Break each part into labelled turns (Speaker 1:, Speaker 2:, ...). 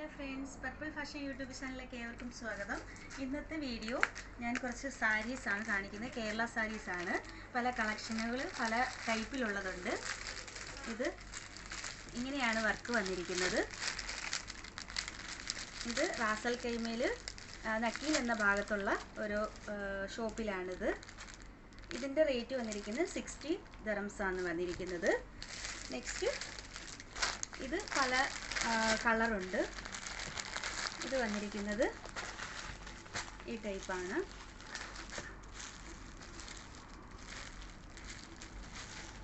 Speaker 1: Hello friends purple fashion YouTube ചാനലിലേക്ക് ഏവർക്കും സ്വാഗതം. ഇന്നത്തെ വീഡിയോ ഞാൻ കുറച്ച് സാരീസാണ് കാണിക്കുന്നത്. കേരള സാരീസാണ് പല കളക്ഷനുകൾ പല ടൈപ്പിലുള്ളതുണ്ട് ഇത് ഇങ്ങനെയാണ് വർക്ക് വന്നിരിക്കുന്നത്. ഇത് റാസൽ കൈമേൽ നക്കീൽ എന്ന ഭാഗത്തുള്ള ഒരു ഷോപ്പിലാണിത്. ഇതിന്റെ റേറ്റ് വന്നിരിക്കുന്നത് സിക്സ്റ്റി ദറംസാണ് വന്നിരിക്കുന്നത്. നെക്സ്റ്റ് ഇത് പല കളറുണ്ട് ഇത് വന്നിരിക്കുന്നത് ഈ ടൈപ്പാണ്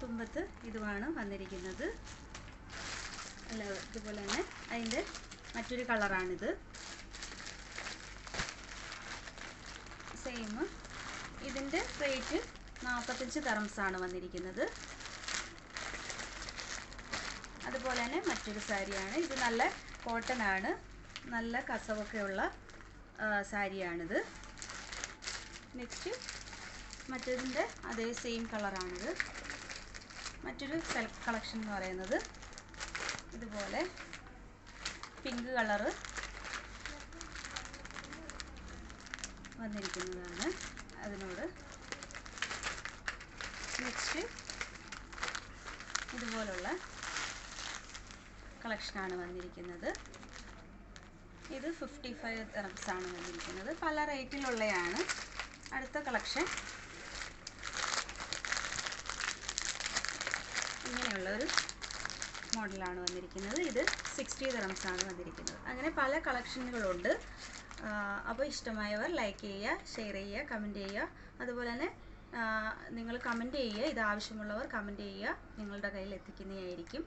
Speaker 1: തുമ്പത്ത് ഇതുമാണ് വന്നിരിക്കുന്നത്. അല്ല ഇതുപോലെ തന്നെ അതിന്റെ മറ്റൊരു കളറാണിത് സെയിം ഇതിന്റെ റേറ്റ് നാൽപ്പത്തഞ്ച് ആണ് വന്നിരിക്കുന്നത്. അതുപോലെ തന്നെ മറ്റൊരു സാരിയാണ് ഇത് നല്ല കോട്ടൺ ആണ്. നല്ല കസവൊക്കെയുള്ള സാരിയാണിത്. നെക്സ്റ്റ് മറ്റേതിന്റെ അതേ സെയിം കളറാണിത് മറ്റൊരു കളക്ഷൻ എന്ന് പറയുന്നത് ഇതുപോലെ പിങ്ക് കളറ് വന്നിരിക്കുന്നതാണ്. അതിനോട് നെക്സ്റ്റ് ഇതുപോലുള്ള കളക്ഷനാണ് വന്നിരിക്കുന്നത്. ഇത് ഫിഫ്റ്റി ഫൈവ് ആണ് വന്നിരിക്കുന്നത്. പല റേറ്റിലുള്ളതാണ് അടുത്ത കളക്ഷൻ ഇങ്ങനെയുള്ള ഒരു മോഡലാണ് വന്നിരിക്കുന്നത്. ഇത് സിക്സ്റ്റി ആണ് വന്നിരിക്കുന്നത്. അങ്ങനെ പല കളക്ഷനുകളുണ്ട് അപ്പോൾ ഇഷ്ടമായവർ ലൈക്ക് ചെയ്യുക ഷെയർ ചെയ്യുക കമന്റ് ചെയ്യുക. അതുപോലെ തന്നെ നിങ്ങൾ കമന്റ് ചെയ്യുക. ഇത് ആവശ്യമുള്ളവർ കമന്റ് ചെയ്യുക. നിങ്ങളുടെ കയ്യിൽ എത്തിക്കുന്നതായിരിക്കും.